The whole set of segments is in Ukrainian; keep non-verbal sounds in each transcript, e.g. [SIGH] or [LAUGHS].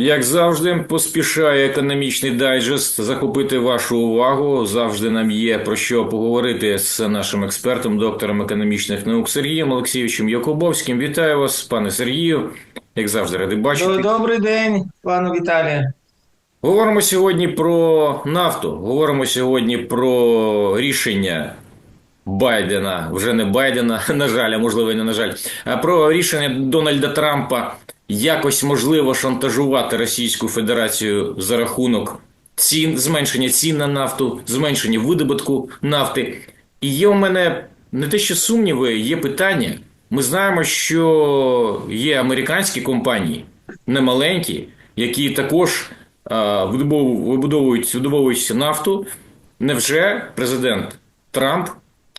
Як завжди, поспішає економічний дайджест захопити вашу увагу. Завжди нам є про що поговорити з нашим експертом, доктором економічних наук Сергієм Олексійовичем Якубовським. Вітаю вас, пане Сергію. Як завжди, радий бачити. Добрий день, пане Віталію. Говоримо сьогодні про нафту. Говоримо сьогодні про рішення Байдена, вже не Байдена, [LAUGHS] на жаль, а можливо, і не на жаль, а про рішення Дональда Трампа якось можливо шантажувати Російську Федерацію за рахунок цін, зменшення цін на нафту, зменшення видобутку нафти. І є у мене не те, що сумніви, є питання. Ми знаємо, що є американські компанії, немаленькі, які також а, вибудовують, видобовують нафту. Невже президент Трамп,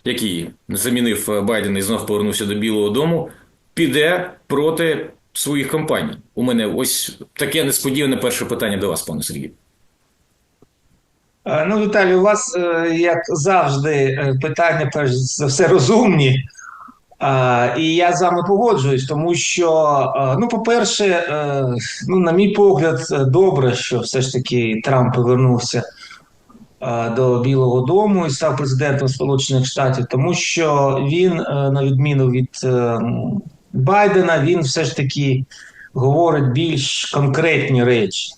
який замінив е, Байдена і знов повернувся до Білого Дому, піде проти своїх компаній? У мене ось таке несподіване перше питання до вас, пане Сергію. Е, Ну, Віталій, у вас, е, як завжди, е, питання перш за все розумні. І я з вами погоджуюсь, тому що, ну, по-перше, ну, на мій погляд, добре, що все ж таки Трамп повернувся до Білого Дому і став президентом Сполучених Штатів, тому що він, на відміну від Байдена, він все ж таки говорить більш конкретні речі.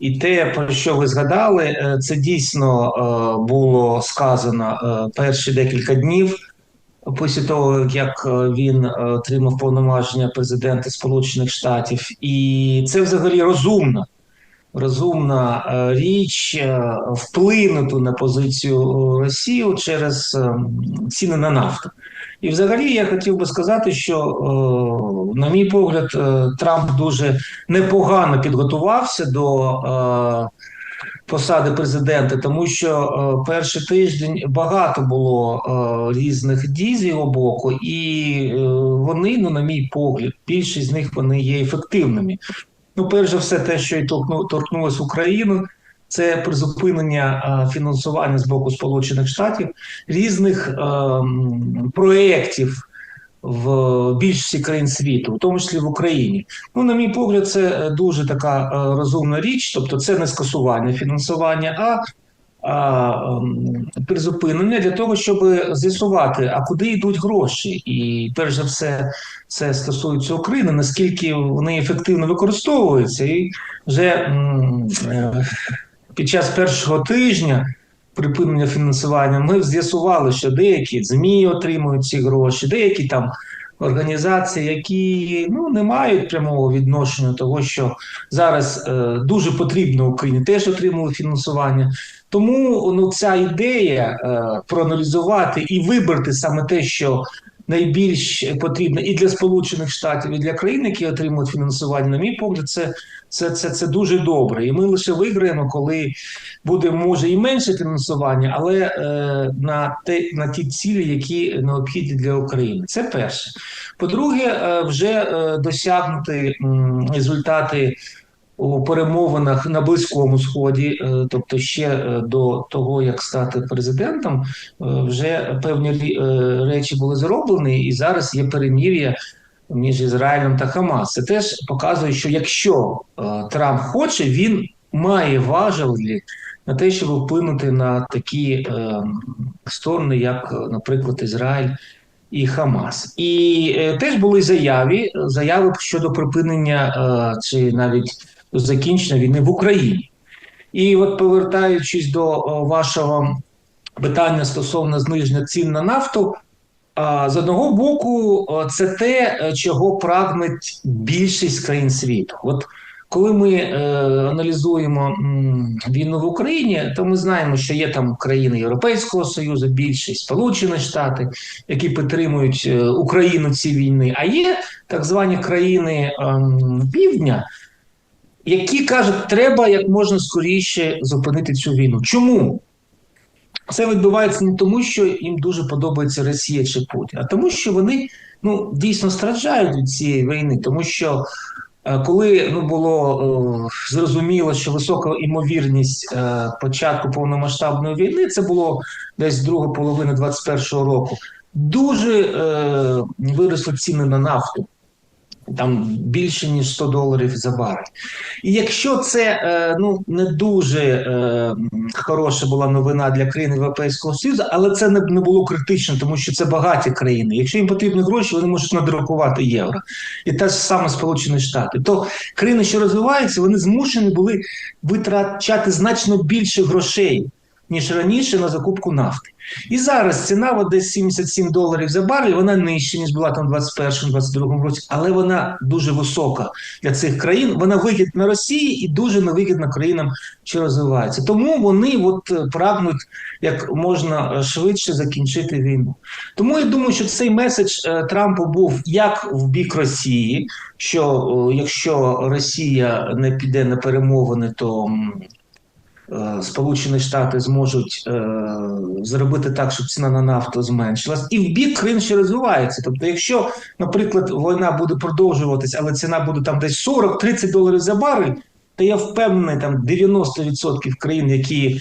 І те, про що ви згадали, е, це дійсно е, було сказано е, перші декілька днів після того, як він отримав повноваження президента Сполучених Штатів. І це взагалі розумна, розумна річ вплинути на позицію Росії через е, ціни на нафту. І взагалі я хотів би сказати, що, е, на мій погляд, е, Трамп дуже непогано підготувався до е, посади президента, тому що перший тиждень багато було різних дій з його боку, і вони, ну, на мій погляд, більшість з них вони є ефективними. Ну, перш за все, те, що і торкну, торкнулося Україну, це призупинення е, фінансування з боку Сполучених Штатів різних е, проєктів в більшості країн світу, в тому числі в Україні. Ну, на мій погляд, це е, дуже така розумна річ, тобто це не скасування фінансування, а призупинення для того, щоб з'ясувати, а куди йдуть гроші. І перш за все, це стосується України, наскільки вони ефективно використовуються, і вже під час першого тижня. Припинення фінансування, ми з'ясували, що деякі ЗМІ отримують ці гроші, деякі там організації, які ну не мають прямого відношення до того, що зараз е, дуже потрібно Україні, теж отримали фінансування. Тому ну ця ідея е, проаналізувати і вибрати саме те, що найбільш потрібно і для Сполучених Штатів, і для країн, які отримують фінансування, на мій погляд, це, це, це, це дуже добре. І ми лише виграємо, коли буде може і менше фінансування, але е, на те на ті цілі, які необхідні для України. Це перше. По-друге, е, вже е, досягнути м, результати у перемовинах на Близькому Сході, е, тобто ще е, до того, як стати президентом, е, вже певні речі були зроблені, і зараз є перемір'я між Ізраїлем та Хамас. Це теж показує, що якщо Трамп хоче, він має важелі на те, щоб вплинути на такі сторони, як, наприклад, Ізраїль і Хамас. І е, теж були заяви, заяви щодо припинення е, чи навіть закінчення війни в Україні. І от повертаючись до вашого питання стосовно зниження цін на нафту, з одного боку, це те, е, чого прагнуть більшість країн світу. От коли ми е, аналізуємо війну в Україні, то ми знаємо, що є там країни Європейського Союзу, більшість Сполучені Штати, які підтримують е, Україну ці війни, а є так звані країни ем, Півдня, які кажуть, треба як можна скоріше зупинити цю війну. Чому? Це відбувається не тому, що їм дуже подобається Росія чи Путін, а тому, що вони ну, дійсно страждають від цієї війни, тому що е, коли ну, було е, зрозуміло, що висока імовірність е, початку повномасштабної війни, це було десь друга половина 21-го року, дуже е, виросли ціни на нафту. Там більше ніж 100 доларів за барель. І якщо це е, ну не дуже е, хороша була новина для країн Європейського Союзу, але це не, не було критично, тому що це багаті країни. Якщо їм потрібні гроші, вони можуть надрукувати євро. І те ж саме Сполучені Штати. То країни, що розвиваються, вони змушені були витрачати значно більше грошей. Ніж раніше на закупку нафти. І зараз ціна от десь 77 доларів за барель, вона нижча, ніж була там в 21-22 році, але вона дуже висока для цих країн. Вона вигідна Росії і дуже невигідна країнам, що розвиваються. Тому вони от е, прагнуть як можна е, швидше закінчити війну. Тому я думаю, що цей меседж е, Трампу був як в бік Росії, що якщо Росія не піде на перемовини, то Сполучені Штати зможуть е, зробити так, щоб ціна на нафту зменшилась, і в бік країн, що розвивається. Тобто, якщо, наприклад, війна буде продовжуватись, але ціна буде там десь 40-30 доларів за барель, то я впевнений, там 90% країн, які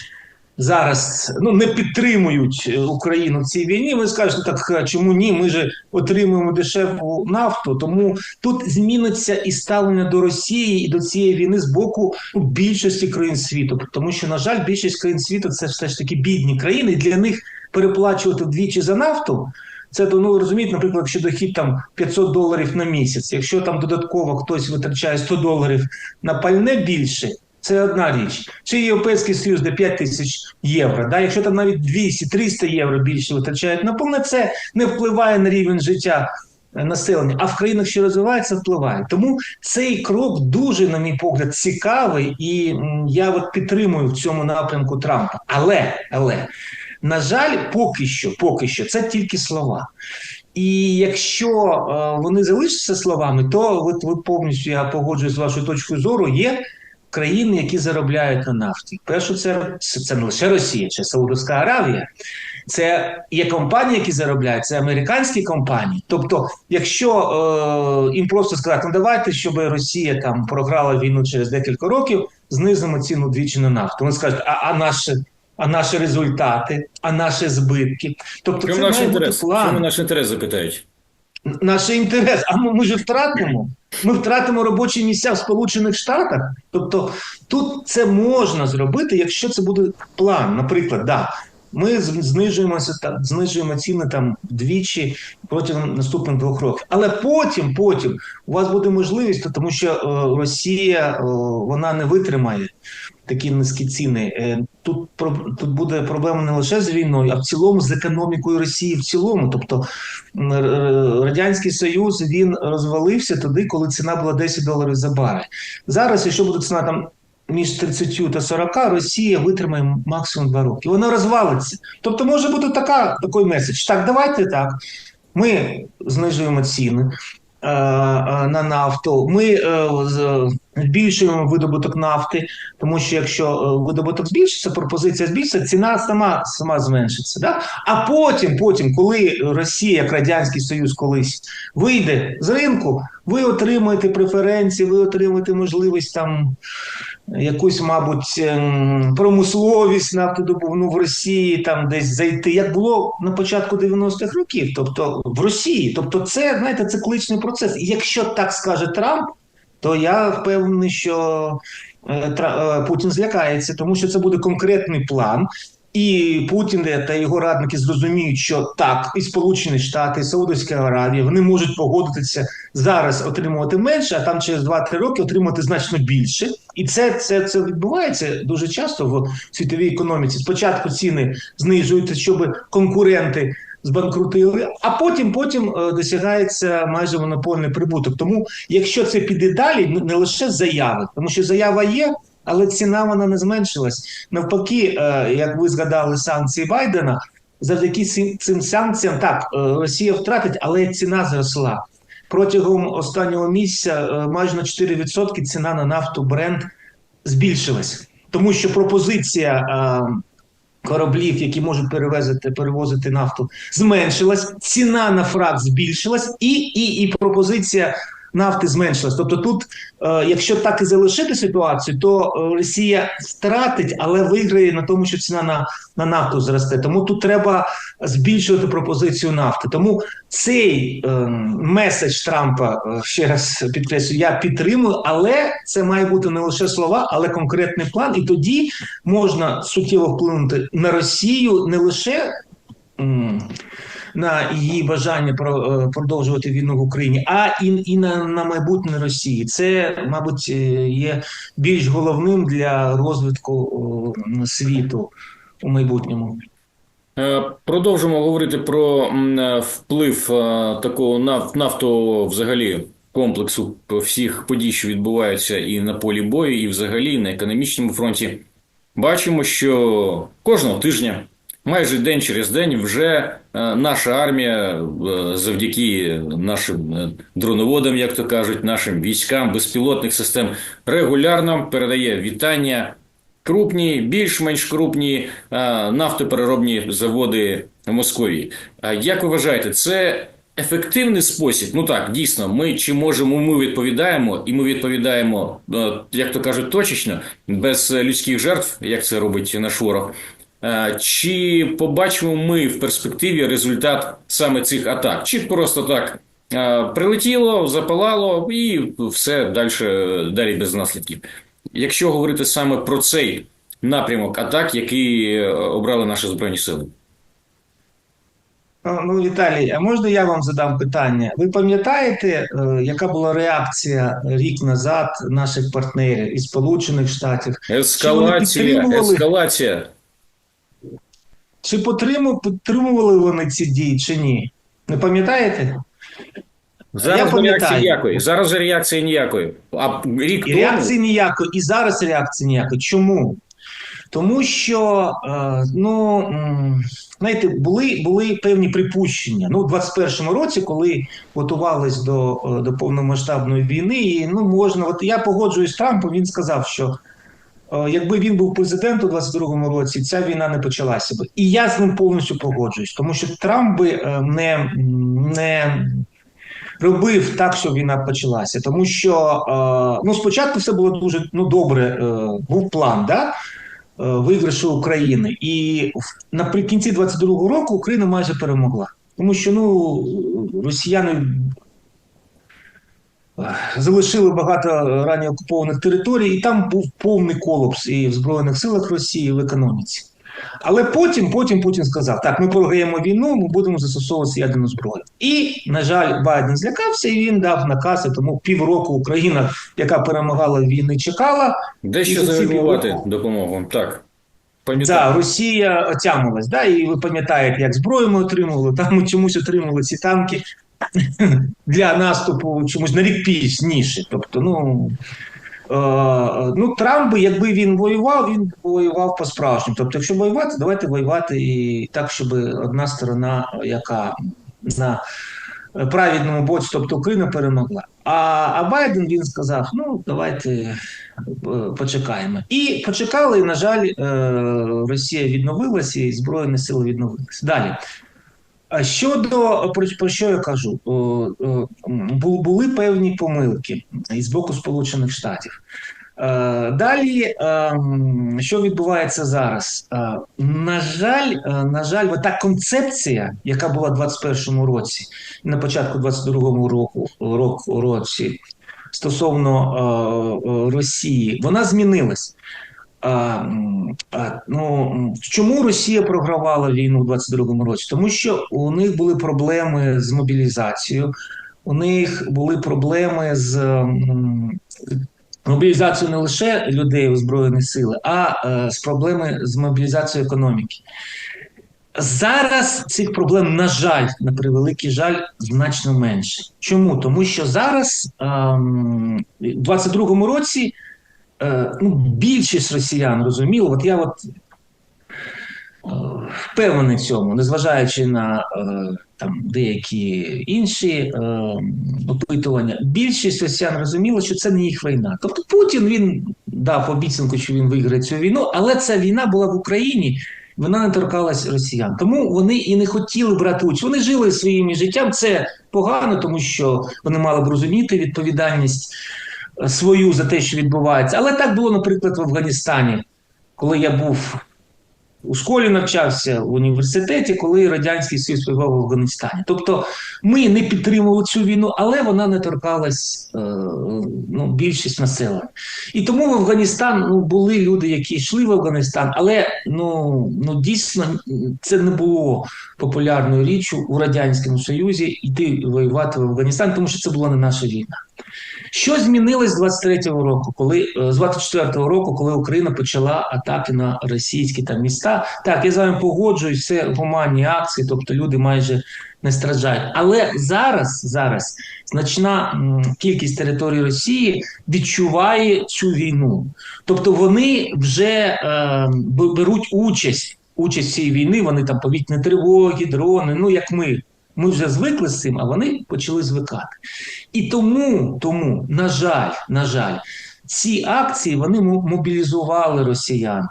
зараз ну не підтримують е, Україну в цій війні. Ви скажете, так чому ні? Ми же отримуємо дешеву нафту. Тому тут зміниться і ставлення до Росії і до цієї війни з боку ну, більшості країн світу. Тому що, на жаль, більшість країн світу це все ж таки бідні країни, і для них переплачувати вдвічі за нафту. Це то ну розумієте, наприклад, якщо дохід там 500 доларів на місяць. Якщо там додатково хтось витрачає 100 доларів на пальне більше, це одна річ. Чи Європейський Союз де 5 тисяч євро. Да? Якщо там навіть 200-300 євро більше витрачають на пальне, це не впливає на рівень життя е, населення. А в країнах, що розвиваються, впливає. Тому цей крок дуже, на мій погляд, цікавий, і я от підтримую в цьому напрямку Трампа. Але, але. На жаль, поки що, поки що, це тільки слова. І якщо е, вони залишаться словами, то ви повністю я погоджуюсь з вашою точкою зору. Є країни, які заробляють на нафті. Перше, це, це, не лише Росія, це Саудовська Аравія. Це є компанії, які заробляють, це американські компанії. Тобто, якщо е, їм просто сказати, ну давайте, щоб Росія там програла війну через декілька років, знизимо ціну двічі на нафту. Вони скажуть, а, а наші. А наші результати, а наші збитки. Тобто, Чому це наш інтерес? план Чому наш інтерес запитають? Наш інтерес. А ми, ми ж втратимо. Ми втратимо робочі місця в Сполучених Штатах. Тобто тут це можна зробити, якщо це буде план. Наприклад, да, ми знижуємося знижуємо ціни там вдвічі протягом наступних двох років. Але потім, потім у вас буде можливість, тому що е, Росія е, вона не витримає такі низькі ціни. Е, Тут тут буде проблема не лише з війною, а в цілому з економікою Росії в цілому. Тобто Радянський Союз він розвалився тоді, коли ціна була 10 доларів за барель. Зараз, якщо буде ціна там між 30 та 40, Росія витримає максимум 2 роки. Вона розвалиться. Тобто може бути така, такий меседж. Так, давайте так. Ми знижуємо ціни е, е, на нафту. Ми е, збільшуємо видобуток нафти, тому що якщо е, видобуток збільшиться, пропозиція збільшиться, ціна сама сама зменшиться. Да? А потім, потім, коли Росія, як Радянський Союз колись вийде з ринку, ви отримаєте преференції, ви отримаєте можливість там якусь, мабуть, ем, промисловість нафтодобувну в Росії, там десь зайти, як було на початку 90-х років, тобто в Росії. Тобто, це знаєте, цикличний процес. І якщо так скаже Трамп, то я впевнений, що е, е, Путін злякається, тому що це буде конкретний план. І Путін та його радники зрозуміють, що так, і Сполучені Штати, і Саудовська Аравія вони можуть погодитися зараз отримувати менше, а там через 2-3 роки отримати значно більше. І це, це, це відбувається дуже часто в світовій економіці. Спочатку ціни знижуються, щоб конкуренти збанкрутили, а потім потім е, досягається майже монопольний прибуток. Тому, якщо це піде далі, не- лише заяви, тому що заява є. Але ціна вона не зменшилась. Навпаки, е, як ви згадали санкції Байдена, завдяки цим, санкціям так е, Росія втратить, але ціна зросла. Протягом останнього місяця майже на 4% ціна на нафту бренд збільшилась, тому що пропозиція е, кораблів, які можуть перевезти, перевозити нафту, зменшилась, ціна на фракт збільшилась, і, і, і пропозиція нафти зменшилась. Тобто, тут, е, якщо так і залишити ситуацію, то е, Росія втратить, але виграє на тому, що ціна на, на нафту зросте. Тому тут треба збільшувати пропозицію нафти. Тому цей е, меседж Трампа е, ще раз підкреслю, я підтримую, але це має бути не лише слова, але конкретний план. І тоді можна суттєво вплинути на Росію не лише. На її бажання про, е, продовжувати війну в Україні, а і, і на, на майбутнє Росії. Це, мабуть, е, є більш головним для розвитку світу у майбутньому. Е, Продовжимо говорити про вплив такого нафтового взагалі комплексу всіх подій, що відбуваються і на полі бою, і взагалі на економічному фронті. Бачимо, що кожного тижня, майже день через день, вже е, наша армія е, завдяки нашим е, дроноводам, як то кажуть, нашим військам безпілотних систем регулярно передає вітання крупні, більш-менш крупні нафтопереробні заводи Московії. А як ви вважаєте, це ефективний спосіб? Ну так, дійсно, ми чи можемо, ми відповідаємо, і ми відповідаємо, як то кажуть, точечно, без людських жертв, як це робить наш ворог. Е, Чи побачимо ми в перспективі результат саме цих атак? Чи просто так е, прилетіло, запалало і все далі, далі без наслідків? Якщо говорити саме про цей напрямок атак, який е, обрали наші збройні сили, Ну, Віталій, а можна я вам задам питання? Ви пам'ятаєте, яка була реакція рік назад наших партнерів із Сполучених Штатів? ескалація, ескалація. Чи підтримували вони ці дії, чи ні? Не пам'ятаєте? Зараз Я пам'ятаю. реакції ніякої. Зараз реакції ніякої. А рік І тому реакції ніякої, і зараз реакції ніякої. Чому? Тому що, е, ну, знаєте, були, були певні припущення. Ну, у 21-му році, коли готувались до, е, до повномасштабної війни, і, ну, можна, от я погоджуюсь з Трампом, він сказав, що якби він був президентом у 22-му році, ця війна не почалася би. І я з ним повністю погоджуюсь, тому що Трамп би е, не, не робив так, щоб війна почалася. Тому що е, ну, спочатку все було дуже ну, добре, е, був план, да? е, виграшу України. І наприкінці 22-го року Україна майже перемогла. Тому що ну, росіяни е, залишили багато ранее окупованих територій, і там був повний колапс і в Збройних силах Росії, і в економіці. Але потім, потім Путін сказав: так, ми програємо війну, ми будемо застосовувати ядерну зброю. І, на жаль, Байден злякався, і він дав наказ, і тому півроку Україна, яка перемагала війни, чекала. дещо і за ці загальмувати півроку- допомогу. Так. Да. Росія отямилась, да, і ви пам'ятаєте, як зброю ми отримували, там ми чомусь отримали ці танки для наступу чомусь на рік пізніше. Тобто, ну. Е, ну, Трамп, би, якби він воював, він воював по-справжньому. Тобто, якщо воювати, давайте воювати і так, щоб одна сторона, яка на правильному боці, тобто Україна перемогла. А, а Байден він сказав: ну, давайте е, почекаємо. І почекали, і, на жаль, е, Росія відновилася, і Збройні сили відновилися. Далі. Щодо про, про що я кажу, були певні помилки із боку Сполучених Штатів. Е, Далі, ем, що відбувається зараз? Е, На жаль, е, на жаль, та концепція, яка була в 21-му році, на початку 22-му року, року році стосовно Росії, вона змінилась. А, а, ну, чому Росія програвала війну у 22-му році? Тому що у них були проблеми з мобілізацією, у них були проблеми з мобілізацією не лише людей у Збройні сили, а е, з проблеми з мобілізацією економіки. Зараз цих проблем, на жаль, на превеликий жаль, значно менше. Чому? Тому що зараз, ем, у 22-му році, е, ну, більшість росіян розуміло, от я от е, впевнений в цьому, незважаючи на е, там деякі інші опитування, більшість росіян розуміла, що це не їх війна. Тобто Путін він дав обіцянку, що він виграє цю війну, але ця війна була в Україні. вона не торкалась росіян. Тому вони і не хотіли брати участь. Вони жили своїм життям. Це погано, тому що вони мали б розуміти відповідальність свою за те, що відбувається. Але так було, наприклад, в Афганістані, коли я був у школі навчався в університеті, коли радянський Союз воював в Афганістані. Тобто ми не підтримували цю війну, але вона не торкалась е, ну, більшість населення. І тому в Афганістан ну, були люди, які йшли в Афганістан, але ну, ну дійсно це не було популярною річчю у радянському Союзі йти воювати в Афганістан, тому що це була не наша війна. Що змінилось з 23-го року, коли е, з 24-го року, коли Україна почала атаки на російські там міста? Так, я з вами погоджуюсь, це гуманні акції, тобто люди майже не страждають. Але зараз, зараз значна кількість територій Росії відчуває цю війну. Тобто вони вже е, беруть участь. Участь цій війни, вони там повітряні тривоги, дрони, ну як ми. Ми вже звикли з цим, а вони почали звикати. І тому, тому, на жаль, на жаль, ці акції вони мобілізували росіян.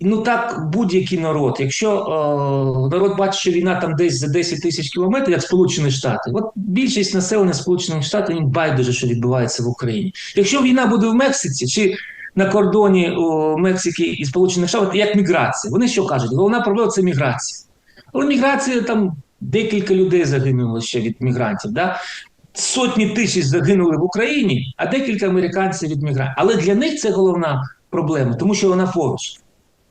Ну так будь-який народ. Якщо е, народ бачить, що війна там десь за 10 тисяч кілометрів, як Сполучені Штати, от більшість населення Сполучених Штатів їм байдуже, що відбувається в Україні. Якщо війна буде в Мексиці чи на кордоні о, Мексики і Сполучених Штатів, як міграція, вони що кажуть? Головна проблема це міграція. Але міграція там декілька людей загинуло ще від мігрантів. Да? Сотні тисяч загинули в Україні, а декілька американців від мігрантів. Але для них це головна проблема, тому що вона поруч.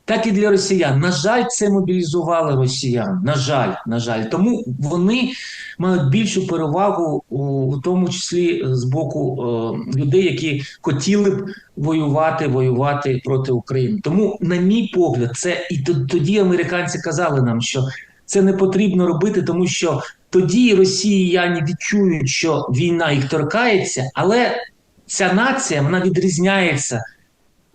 Так і для росіян. На жаль, це мобілізувало росіян. На жаль, на жаль. Тому вони мають більшу перевагу, у, у тому числі з боку е, людей, які хотіли б воювати, воювати проти України. Тому, на мій погляд, це і тоді американці казали нам, що це не потрібно робити, тому що тоді росіяни відчують, що війна їх торкається, але ця нація вона відрізняється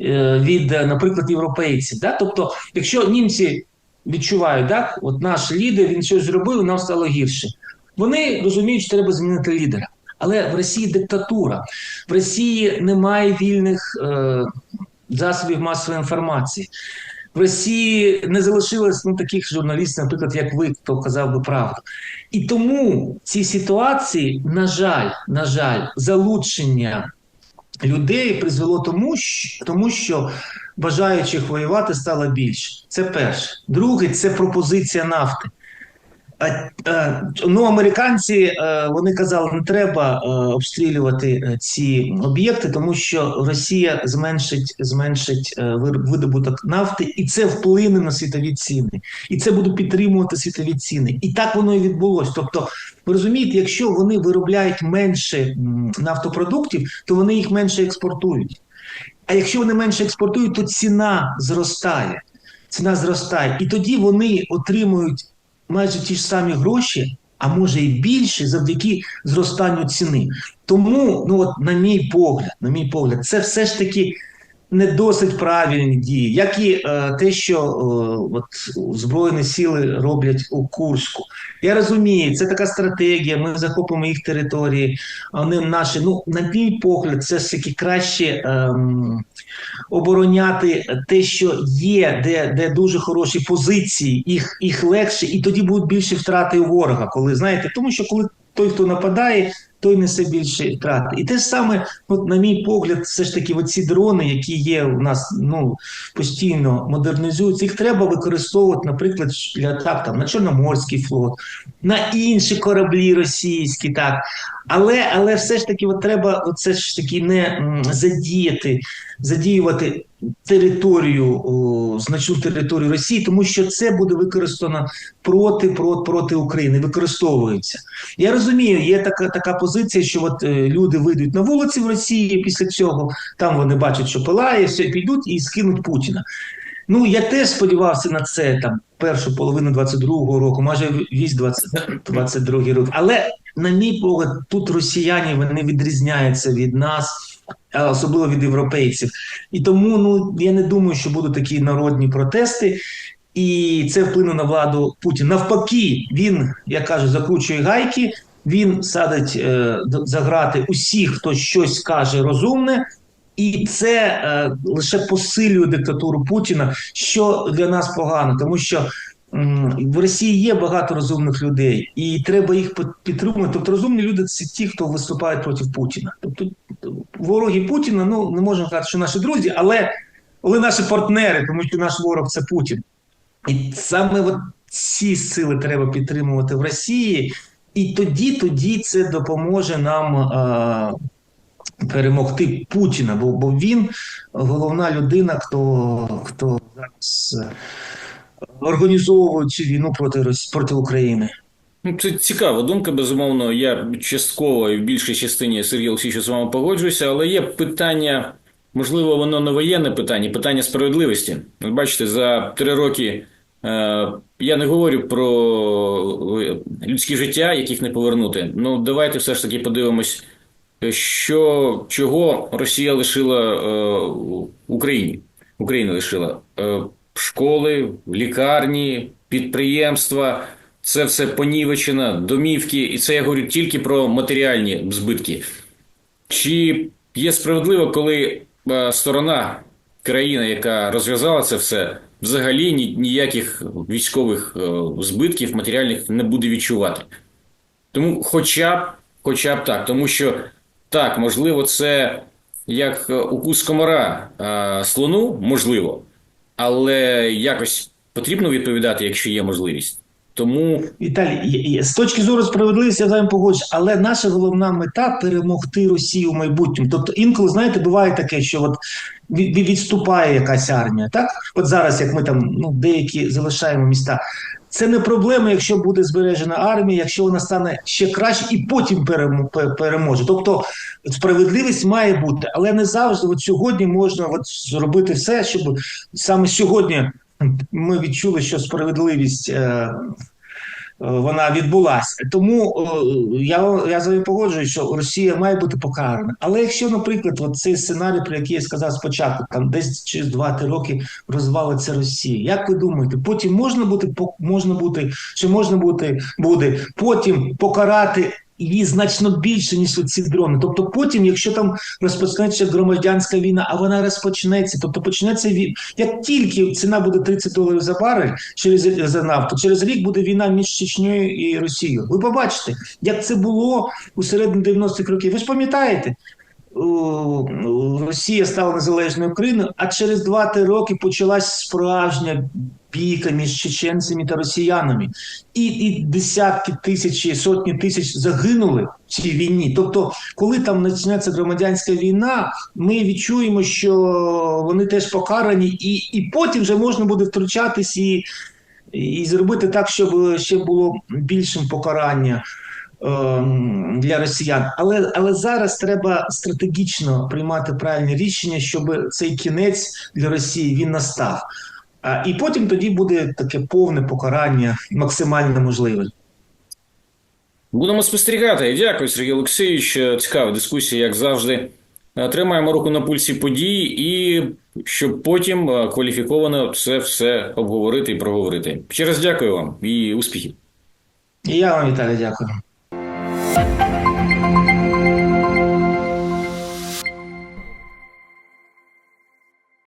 е, від, наприклад, європейців. Да? Тобто, якщо німці відчувають, так, от наш лідер він щось зробив, нам стало гірше. Вони розуміють, що треба змінити лідера. Але в Росії диктатура, в Росії немає вільних е, засобів масової інформації. В Росії не залишилось ну, таких журналістів, наприклад, як ви, хто казав би правду. І тому ці ситуації, на жаль, на жаль, залучення людей призвело тому, що, тому що бажаючих воювати стало більше. Це перше. Друге, це пропозиція нафти. Е, ну, американці е, вони казали, не треба е, обстрілювати ці об'єкти, тому що Росія зменшить, зменшить видобуток нафти, і це вплине на світові ціни. І це буде підтримувати світові ціни. І так воно і відбулось. Тобто, ви розумієте, якщо вони виробляють менше нафтопродуктів, то вони їх менше експортують. А якщо вони менше експортують, то ціна зростає. Ціна зростає. І тоді вони отримують майже ті ж самі гроші, а може і більше, завдяки зростанню ціни. Тому, ну от, на мій погляд, на мій погляд, це все ж таки не досить правильні дії, як і е, те, що е, от, Збройні сили роблять у Курську. Я розумію, це така стратегія, ми захопимо їх території, а вони наші. Ну, на мій погляд, це ж таки краще. Ем, обороняти те, що є, де, де дуже хороші позиції, їх, їх легше, і тоді будуть більше втрати у ворога, коли знаєте, тому що коли той, хто нападає, той несе більше втрати. І те ж саме, от, на мій погляд, все ж таки, оці дрони, які є у нас ну, постійно модернізуються, їх треба використовувати, наприклад, для атак там, на Чорноморський флот, на інші кораблі російські, так. Але, але все ж таки, от треба все ж таки не задіяти, задіювати територію, значну територію Росії, тому що це буде використано проти, проти, проти України, використовується. Я розумію, є така, така позиція, що от е, люди вийдуть на вулиці в Росії після цього, там вони бачать, що пилає, все підуть і скинуть Путіна. Ну, я теж сподівався на це там першу половину 22-го року, майже весь 20, 22-й рік. Але, на мій погляд, тут росіяни вони відрізняються від нас, особливо від європейців. І тому ну, я не думаю, що будуть такі народні протести. І це вплине на владу Путіна. Навпаки, він, як кажуть, закручує гайки, він садить е, д- за грати усіх, хто щось каже розумне, І це е, лише посилює диктатуру Путіна, що для нас погано, тому що м, в Росії є багато розумних людей, і треба їх підтримувати. Тобто розумні люди це ті, хто виступають проти Путіна. Тобто вороги Путіна, ну не можна сказати, що наші друзі, але, але наші партнери, тому що наш ворог це Путін. І саме от ці сили треба підтримувати в Росії, і тоді, тоді це допоможе нам. Е, перемогти Путіна, бо, бо він головна людина, хто, хто зараз е, організовує цю війну проти проти України. Ну, це цікава думка, безумовно. Я частково і в більшій частині Сергій Олексійович з вами погоджуюся, але є питання, можливо, воно не воєнне питання, питання справедливості. Бачите, за три роки е, я не говорю про е, людські життя, яких не повернути. Ну, давайте все ж таки подивимось, що чого Росія лишила е, Україні. Україна лишила е, школи, лікарні, підприємства. Це все понівечено, домівки, і це я говорю тільки про матеріальні збитки. Чи є справедливо, коли е, сторона, країна, яка розв'язала це все, взагалі ніяких військових збитків матеріальних не буде відчувати? Тому, хоча б, хоча б так, тому що так, можливо, це як укус комара е, слону, можливо, але якось потрібно відповідати, якщо є можливість. Тому Віталій, з точки зору справедливості я з вами погоджуюсь, але наша головна мета перемогти Росію в майбутньому. Тобто інколи, знаєте, буває таке, що от від- від- відступає якась армія. Так, от зараз, як ми там ну деякі залишаємо міста. Це не проблема, якщо буде збережена армія, якщо вона стане ще краще і потім переможе. Тобто справедливість має бути, але не завжди. От сьогодні можна от зробити все, щоб саме сьогодні ми відчули, що справедливість. Е, вона відбулася. Тому е, я, я з вами погоджуюсь, що Росія має бути покарана. Але якщо, наприклад, от цей сценарій, про який я сказав спочатку, там десь через 2-3 роки розвалиться Росія. Як ви думаєте, потім можна бути можна бути, чи можна бути буде потім покарати? Її значно більше, ніж ці дрони. Тобто, потім, якщо там розпочнеться громадянська війна, а вона розпочнеться, тобто почнеться війна. Як тільки ціна буде 30 доларів за барель через за нафту, через рік буде війна між Чечнею і Росією. Ви побачите, як це було у середині 90-х років. Ви ж пам'ятаєте? Росія стала незалежною Україною, а через 2-3 роки почалась справжня бійка між чеченцями та росіянами. І, і десятки тисяч, сотні тисяч загинули в цій війні. Тобто, коли там почнеться громадянська війна, ми відчуємо, що вони теж покарані, і, і потім вже можна буде втручатись і, і зробити так, щоб ще було більшим покарання ем, для росіян. Але, але зараз треба стратегічно приймати правильні рішення, щоб цей кінець для Росії він настав. І потім тоді буде таке повне покарання, максимально можливе. Будемо спостерігати. Дякую, Сергій Олексійович. Цікава дискусія, як завжди. Е, Тримаємо руку на пульсі подій, і щоб потім е, кваліфіковано це все обговорити і проговорити. Ще раз дякую вам і успіхів. І я вам, Віталій, дякую.